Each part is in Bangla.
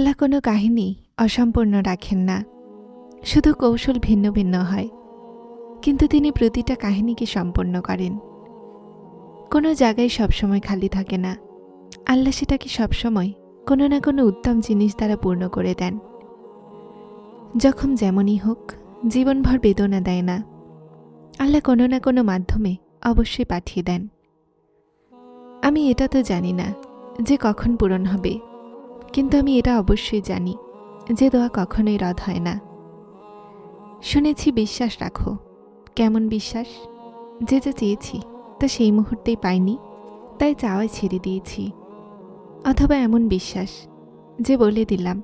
আল্লাহ কোনো কাহিনী অসম্পূর্ণ রাখেন না। শুধু কৌশল ভিন্ন ভিন্ন হয়। কিন্তু তিনি প্রতিটা কাহিনীকে সম্পন্ন করেন। কোনো জায়গায় সবসময় খালি থাকে না। আল্লাহ সেটাকে সবসময় কোনো না কোনো উত্তম জিনিস দ্বারা পূর্ণ করে দেন। যখন যেমনই হোক, জীবনভর বেদনা দেয় না। আল্লাহ কোনো না কোনো মাধ্যমে অবশ্যই পাঠিয়ে দেন। আমি এটা তো জানি না যে কখন পূরণ হবে। কিন্তু আমি এটা অবশ্যই জানি যে দোয়া কখনোই রদ হয় না। শুনেছি বিশ্বাস রাখো। কেমন বিশ্বাস? যে যা চেয়েছি, তা সেই মুহূর্তেই পাইনি, তাই চাওয়াই ছেড়ে দিয়েছি। অথবা এমন বিশ্বাস যে বলে দিলাম,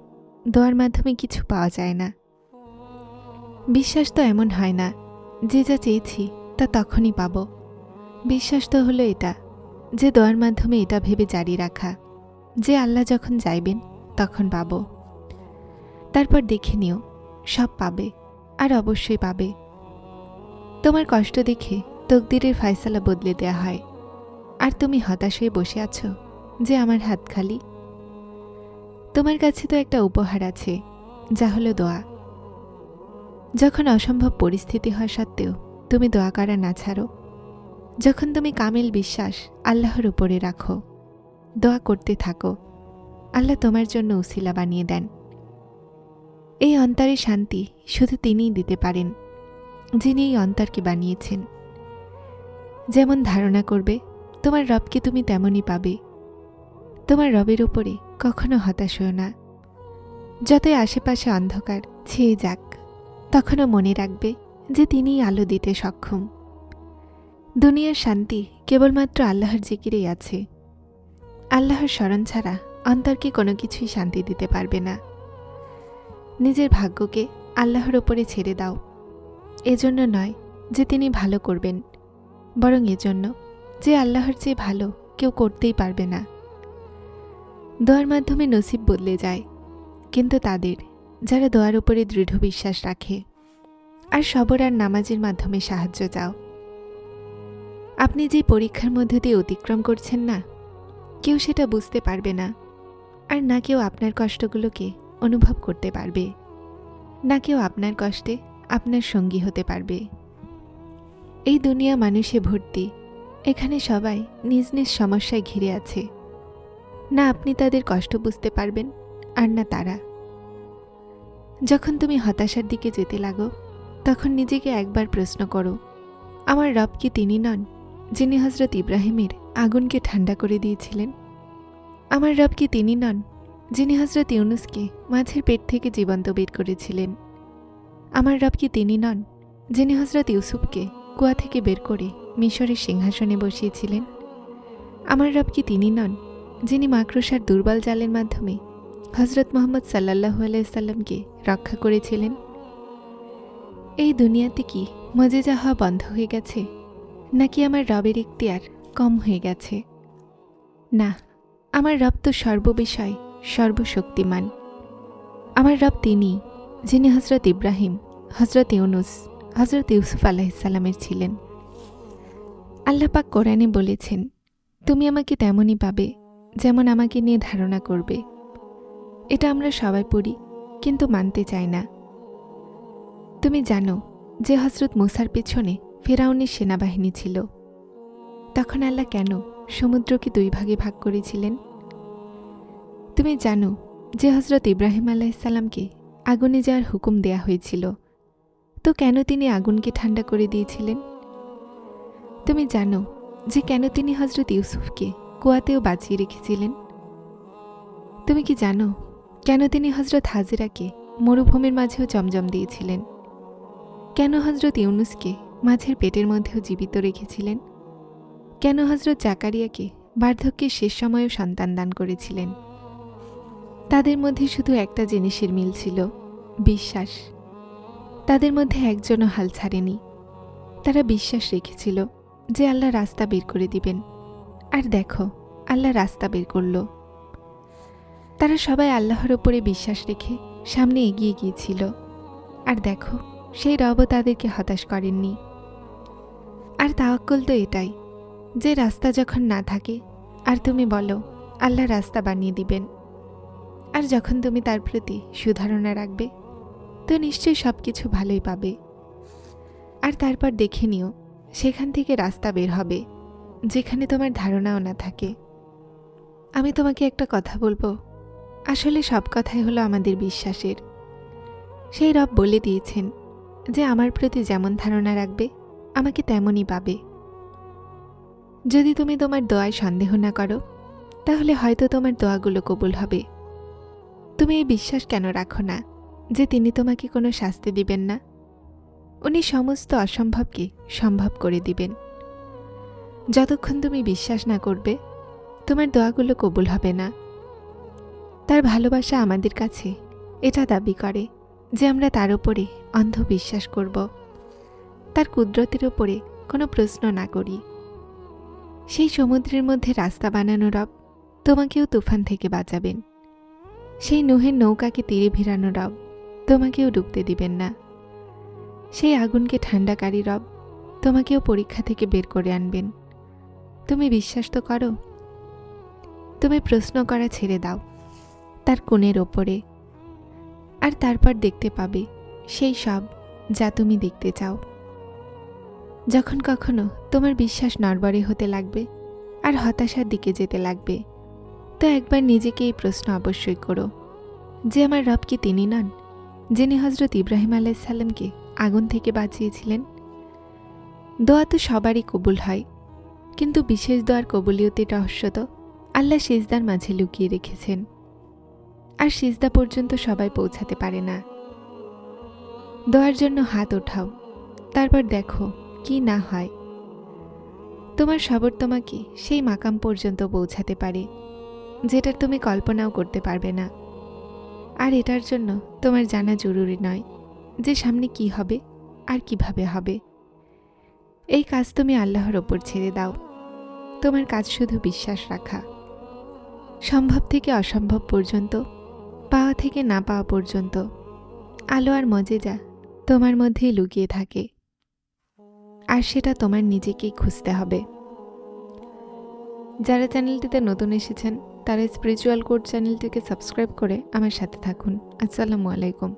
দোয়ার মাধ্যমে কিছু পাওয়া যায় না। বিশ্বাস তো এমন হয় না, যে যা চেয়েছি, তা তখনই পাব। বিশ্বাস তো হলো এটা, যে দোয়ার মাধ্যমে এটা ভেবে জারি রাখা। যে আল্লাহ যখন যাইবেন তখন পাব। তারপর দেখে নিও, সব পাবে, আর অবশ্যই পাবে। তোমার কষ্ট দেখে তকদিরের ফয়সালা বদলে দেয়া হয়। আর তুমি হতাশ হয়ে বসে আছো যে আমার হাত খালি? তোমার কাছে তো একটা উপহার আছে, যা হলো দোয়া। যখন অসম্ভব পরিস্থিতি হয় সত্ত্বেও তুমি দোয়া করা না ছাড়ো। যখন তুমি কামিল বিশ্বাস আল্লাহর উপরে রাখো। দোয়া করতে থাকো। আল্লাহ তোমার জন্য উসিলা বানিয়ে দেন। এই অন্তরের শান্তি শুধু তিনিই দিতে পারেন, যিনি এই অন্তরকে বানিয়েছেন। যেমন ধারণা করবে, তোমার রবকে তুমি তেমনই পাবে। তোমার রবের উপরে কখনো হতাশ হও না। যতই আশেপাশে অন্ধকার ছেয়ে যাক, তখনও মনে রাখবে যে তিনিই আলো দিতে সক্ষম। দুনিয়ার শান্তি কেবলমাত্র আল্লাহর জিকিরেই আছে। আল্লাহর স্মরণ ছাড়া অন্তরকে কোনো কিছুই শান্তি দিতে পারবে না। নিজের ভাগ্যকে আল্লাহর ওপরে ছেড়ে দাও। এজন্য নয় যে তিনি ভালো করবেন, বরং এজন্য যে আল্লাহর চেয়ে ভালো কেউ করতেই পারবে না। দোয়ার মাধ্যমে নসিব বদলে যায়, কিন্তু তাদের, যারা দোয়ার উপরে দৃঢ় বিশ্বাস রাখে, আর সবর আর নামাজের মাধ্যমে সাহায্য চাও। আপনি যে পরীক্ষার মধ্য দিয়ে অতিক্রম করছেন না কেউ সেটা বুঝতে পারবে না। আর না কেউ আপনার কষ্টগুলোকে অনুভব করতে পারবে। না কেউ আপনার কষ্টে আপনার সঙ্গী হতে পারবে। এই দুনিয়া মানুষে ভর্তি। এখানে সবাই নিজ নিজ সমস্যায় ঘিরে আছে। না আপনি তাদের কষ্ট বুঝতে পারবেন, আর না তারা। যখন তুমি হতাশার দিকে যেতে লাগো, তখন নিজেকে একবার প্রশ্ন করো, আমার রব কি তিনি নন? যিনি হজরত ইব্রাহিমের আগুনকে ঠান্ডা করে দিয়েছিলেন, আমার রব কি তিনি নন, যিনি হজরত ইউনুসকে মাছের পেট থেকে জীবন্ত বের করেছিলেন। আমার রব কি তিনি নন, যিনি হজরত ইউসুফকে কুয়া থেকে বের করে মিশরের সিংহাসনে বসিয়েছিলেন। আমার রব কি তিনি নন, যিনি মাকড়সার দুর্বল জালের মাধ্যমে হজরত মোহাম্মদ সাল্লাহু আলাইসাল্লামকে রক্ষা করেছিলেন। এই দুনিয়াতে কি মজেজা হওয়া বন্ধ হয়ে গেছে? নাকি আমার রবের ইখতিয়ার কম হয়ে গেছে? না, আমার রব তো সর্ববিষয়, সর্বশক্তিমান। আমার রব তিনি, যিনি হজরত ইব্রাহিম হজরত ইউনুস হজরত ইউসুফ আলাহিসাল্লামের ছিলেন। আল্লাপাক কোরআনে বলেছেন, তুমি আমাকে তেমনই পাবে যেমন আমাকে নিয়ে ধারণা করবে। এটা আমরা সবাই পড়ি, কিন্তু মানতে চাই না। তুমি জানো যে হজরত মুসার পেছনে ফেরাউনের সেনাবাহিনী ছিল। তখন আল্লাহ কেন সমুদ্রকে দুই ভাগে ভাগ করেছিলেন? তুমি জানো যে হজরত ইব্রাহিম আলাইসাল্লামকে আগুনে যাওয়ার হুকুম দেয়া হয়েছিল। তো কেন তিনি আগুনকে ঠান্ডা করে দিয়েছিলেন? তুমি জানো যে কেন তিনি হজরত ইউসুফকে কুয়াতেও বাঁচিয়ে রেখেছিলেন? তুমি কি জানো কেন তিনি হজরত হাজিরাকে মরুভূমির মাঝেও জমজম দিয়েছিলেন? কেন হজরত ইউনুসকে মাছের পেটের মধ্যেও জীবিত রেখেছিলেন। কেন হজরত জাকারিয়াকে বার্ধক্যের শেষ সময়েও সন্তান দান করেছিলেন? তাদের মধ্যে শুধু একটা জিনিসের মিল ছিল, বিশ্বাস। তাদের মধ্যে একজনও হাল ছাড়েনি। তারা বিশ্বাস রেখেছিল যে আল্লাহ রাস্তা বের করে দিবেন। আর দেখো, আল্লাহ রাস্তা বের করল। তারা সবাই আল্লাহর ওপরে বিশ্বাস রেখে সামনে এগিয়ে গিয়েছিল। আর দেখো, সেই রবও তাদেরকে হতাশ করেননি। আর তাওয়াক্কুল তো এটাই, যে রাস্তা যখন না থাকে, আর তুমি বলো, আল্লাহ রাস্তা বানিয়ে দিবেন। আর যখন তুমি তার প্রতি সুধারণা রাখবে, তো নিশ্চয়ই সব কিছু ভালোই পাবে। আর তারপর দেখে নিও, সেখান থেকে রাস্তা বের হবে, যেখানে তোমার ধারণাও না থাকে। আমি তোমাকে একটা কথা বলব, আসলে সব কথাই হলো আমাদের বিশ্বাসের। সেই রব বলে দিয়েছেন যে আমার প্রতি যেমন ধারণা রাখবে আমাকে তেমনই পাবে। যদি তুমি তোমার দোয়ায় সন্দেহ না করো, তাহলে হয়তো তোমার দোয়াগুলো কবুল হবে। তুমি এই বিশ্বাস কেন রাখো না যে তিনি তোমাকে কোনো শাস্তি দিবেন না? উনি সমস্ত অসম্ভবকে সম্ভব করে দিবেন। যতক্ষণ তুমি বিশ্বাস না করবে, তোমার দোয়াগুলো কবুল হবে না। তার ভালোবাসা আমাদের কাছে এটা দাবি করে যে আমরা তার উপরে অন্ধ বিশ্বাস করব। তার কুদরতের ওপরে কোনো প্রশ্ন না করি। সেই সমুদ্রের মধ্যে রাস্তা বানানো রব তোমাকেও তুফান থেকে বাঁচাবেন। সেই নুহের নৌকাকে তীরে ভিড়ানো রব তোমাকেও ডুবতে দিবেন না। সেই আগুনকে ঠান্ডাকারী রব তোমাকেও পরীক্ষা থেকে বের করে আনবেন। তুমি বিশ্বাস তো করো? তুমি প্রশ্ন করা ছেড়ে দাও তার কোণের ওপরে। আর তারপর দেখতে পাবে সেই সব যা তুমি দেখতে চাও। যখন কখনো তোমার বিশ্বাস নড়বড়ে হতে লাগবে আর হতাশার দিকে যেতে লাগবে, তো একবার নিজেকে এই প্রশ্ন অবশ্যই করো যে আমার রব কি তিনি নন, যিনি হজরত ইব্রাহিম আলাইসাল্লামকে আগুন থেকে বাঁচিয়েছিলেন? দোয়া তো সবারই কবুল হয়, কিন্তু বিশেষ দোয়ার কবুলিয়তির রহস্য তো আল্লাহ সিজদার মাঝে লুকিয়ে রেখেছেন আর সিজদা পর্যন্ত সবাই পৌঁছাতে পারে না। দোয়ার জন্য হাত ওঠাও, তারপর দেখো কি না হয়। তোমার সবর তোমাকে সেই মাকাম পর্যন্ত পৌঁছাতে পারে, যেটার তুমি কল্পনাও করতে পারবে না। আর এটার জন্য তোমার জানা জরুরি নয় যে সামনে কি হবে আর কীভাবে হবে। এই কাজ তুমি আল্লাহর ওপর ছেড়ে দাও। তোমার কাজ শুধু বিশ্বাস রাখা। সম্ভব থেকে অসম্ভব পর্যন্ত, পাওয়া থেকে না পাওয়া পর্যন্ত, আলো আর মজেজা তোমার মধ্যেই লুকিয়ে থাকে। আর সেটা তোমার নিজেকেই খুঁজতে হবে। যারা চ্যানেলটিতে নতুন এসেছেন, তারা স্পিরিচুয়াল কোড চ্যানেলটিকে সাবস্ক্রাইব করে আমার সাথে থাকুন। আসসালামু আলাইকুম।